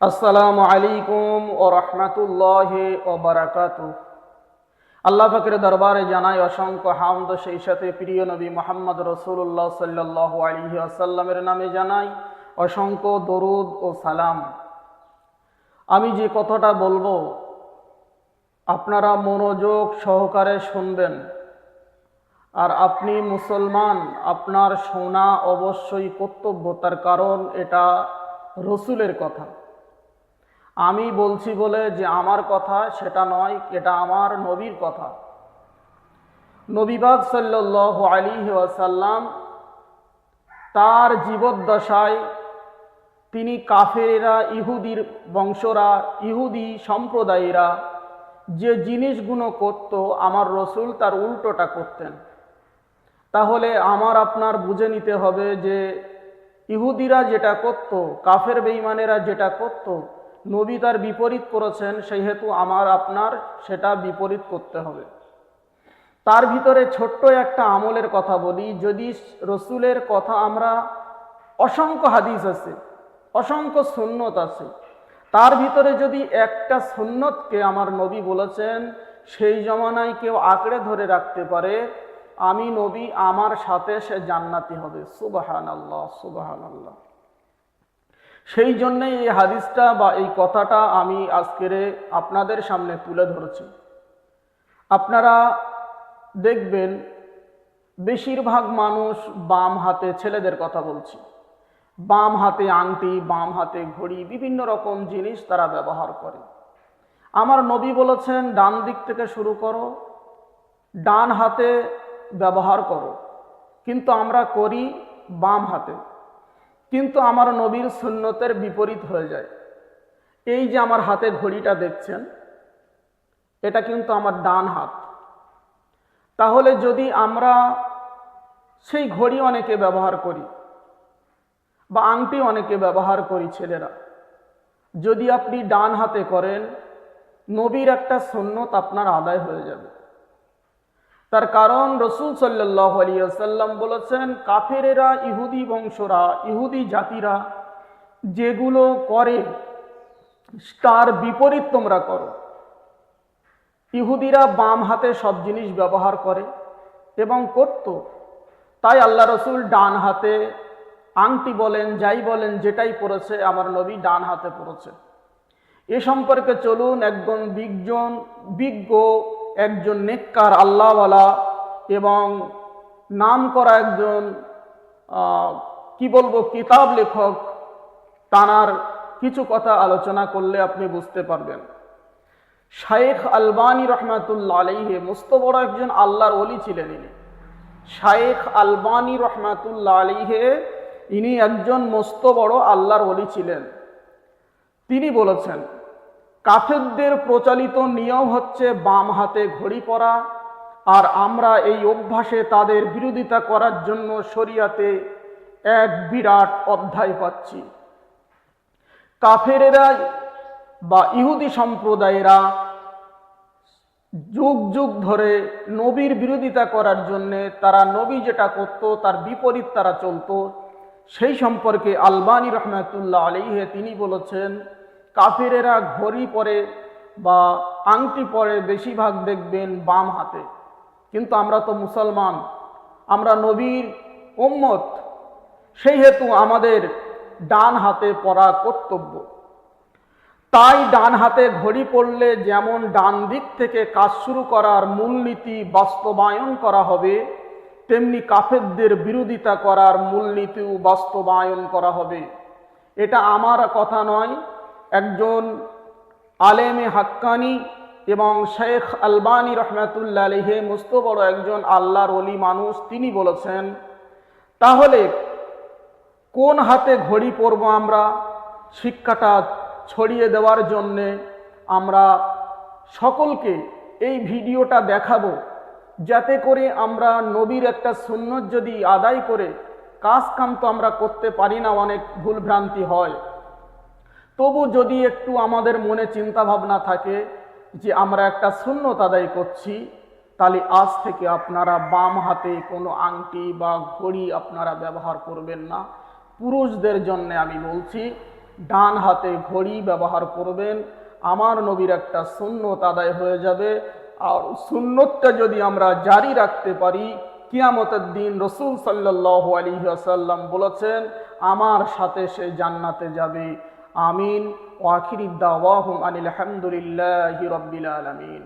আসসালামু আলাইকুম ও রহমতুল্লাহ ও বারাকাত আল্লাহ ফাকরের দরবারে জানাই অসংখ্য হামদ, সেই সাথে প্রিয় নবী মোহাম্মদ রসুল্লাহ সাল্লাহ আলী আসাল্লামের নামে জানাই অসংখ্য দরুদ ও সালাম। আমি যে কথাটা বলব, আপনারা মনোযোগ সহকারে শুনবেন। আর আপনি মুসলমান, আপনার শোনা অবশ্যই কর্তব্য, তার কারণ এটা রসুলের কথা। আমি বলছি বলে যে আমার কথা সেটা নয়, এটা আমার নবীর কথা। নবীবাগ সাল্লাহ আলী ওয়াসাল্লাম তার জীবদ্দশায় তিনি কাফেরেরা, ইহুদির বংশরা, ইহুদি সম্প্রদায়েরা যে জিনিসগুলো করত, আমার রসুল তার উল্টোটা করতেন। তাহলে আমার আপনার বুঝে নিতে হবে যে ইহুদিরা যেটা করত, কাফের বেইমানেরা যেটা করত নবী তার বিপরীত করেছেন, সেহেতু আমার, আপনার, সেটা বিপরীত করতে হবে। তার ভিতরে ছোট্ট একটা আমলের কথা বলি, যদি রসুলের কথা আমরা, অসংখ্য হাদিস আছে, অসংখ্য সুন্নত আছে, তার ভিতরে যদি একটা সুন্নতকে আমার নবী বলেছেন, সেই জমানায় কেউ আঁকড়ে ধরে রাখতে পারে, আমি নবী, আমার সাথে সে জান্নাতি হবে। সুবাহান আল্লাহ সুবাহান আল্লাহ সেই জন্যে এই হাদিসটা বা এই কথাটা আমি আজকের আপনাদের সামনে তুলে ধরেছি। আপনারা দেখবেন বেশিরভাগ মানুষ বাম হাতে ছেলেদের কথা বলছি। বাম হাতে আংটি, বাম হাতে ঘড়ি, বিভিন্ন রকম জিনিস তারা ব্যবহার করে। আমার নবী বলেছেন, ডান দিক থেকে শুরু করো, ডান হাতে ব্যবহার করো। কিন্তু আমরা করি বাম হাতে। কিন্তু আমার নবীর সুন্নতের বিপরীত হয়ে যায়। এই যে আমার হাতে ঘড়িটা দেখছেন, এটা কিন্তু আমার ডান হাত। তাহলে যদি আমরা সেই ঘড়ি অনেকে ব্যবহার করি বা আংটি অনেকে ব্যবহার করি ছেলেরা, যদি আপনি ডান হাতে করেন, নবীর একটা সুন্নত আপনার আদায় হয়ে যাবে। তার কারণ রসুল সাল্লাহ আলিয়াল্লাম বলেছেন, কাফেরেরা, ইহুদি বংশরা, ইহুদি জাতিরা যেগুলো করে, তার বিপরীত তোমরা করো। ইহুদিরা বাম হাতে সব জিনিস ব্যবহার করে এবং করত। তাই আল্লাহ রসুল ডান হাতে আংটি বলেন, যাই বলেন, যেটাই পড়েছে আমার নবী ডান হাতে পড়েছে এ সম্পর্কে চলুন, একজন বিজ্ঞন বিজ্ঞ একজন নেককার আল্লাহওয়ালা এবং নাম করা একজন কি বলব, কিতাব লেখক, তানার কিছু কথা আলোচনা করলে আপনি বুঝতে পারবেন। শায়েখ আলবানী রহমাতুল্লা আলহে মস্ত বড় একজন আল্লাহর অলি ছিলেন ইনি। শায়েখ আলবানী রহমাতুল্লা আলিহে ইনি একজন মস্ত বড় আল্লাহর অলি ছিলেন। তিনি বলেছেন কাফেরদের প্রচলিত নিয়ম হচ্ছে বাম হাতে ঘড়ি পরা, আর আমরা এই অভ্যাসে তাদের বিরোধিতা করার জন্য শরিয়াতে এক বিরাট অধ্যায় পাচ্ছি। কাফেরেরা বা ইহুদি সম্প্রদায়েরা যুগ যুগ ধরে নবীর বিরোধিতা করার জন্যে তারা নবী যেটা করত, তার বিপরীত তারা চলতো। সেই সম্পর্কে আলবানী রহমাতুল্লাহ আলিহে তিনি বলেছেন কাফেরেরা ঘড়ি পরে বা আংটি পরে বেশিরভাগ দেখবেন বাম হাতে। কিন্তু আমরা তো মুসলমান, আমরা নবীর উম্মত। সেই হেতু আমাদের ডান হাতে পরা কর্তব্য। তাই ডান হাতে ঘড়ি পড়লে যেমন ডান দিক থেকে কাজ শুরু করার মূলনীতি বাস্তবায়ন করা হবে, তেমনি কাফেরদের বিরোধিতা করার মূলনীতিও বাস্তবায়ন করা হবে। এটা আমার কথা নয় একজন আলেমে হাক্কানি এবং শেখ আলবানী রহমাতুল্লা আলহে মস্ত বড় একজন আল্লাহর অলি মানুষ, তিনি বলেছেন, তাহলে কোন হাতে ঘড়ি পরব আমরা? শিক্ষাটা ছড়িয়ে দেওয়ার জন্যে আমরা সকলকে এই ভিডিওটা দেখাবো, যাতে করে আমরা নবীর একটা সুন্নত যদি আদায় করে, কাজ কাম তো আমরা করতে পারি না, অনেক ভুলভ্রান্তি হয়। তবু যদি একটু আমাদের মনে চিন্তা ভাবনা থাকে যে আমরা একটা শূন্যত আদায় করছি, তাহলে আজ থেকে আপনারা বাম হাতে কোনো আংটি বা ঘড়ি আপনারা ব্যবহার করবেন না। পুরুষদের জন্য আমি বলছি, ডান হাতে ঘড়ি ব্যবহার করবেন, আমার নবীর একটা সুন্নত আদায় হয়ে যাবে। আর সুন্নতটা যদি আমরা জারি রাখতে পারি, কিয়ামতের দিন রসুল সাল্লাহ আলী আসাল্লাম বলেছেন, আমার সাথে সে জান্নাতে যাবে। আমিন ওয়াখির দাওয়াহুম আনিল আলহামদুলিল্লাহ রব্বিল আলমিন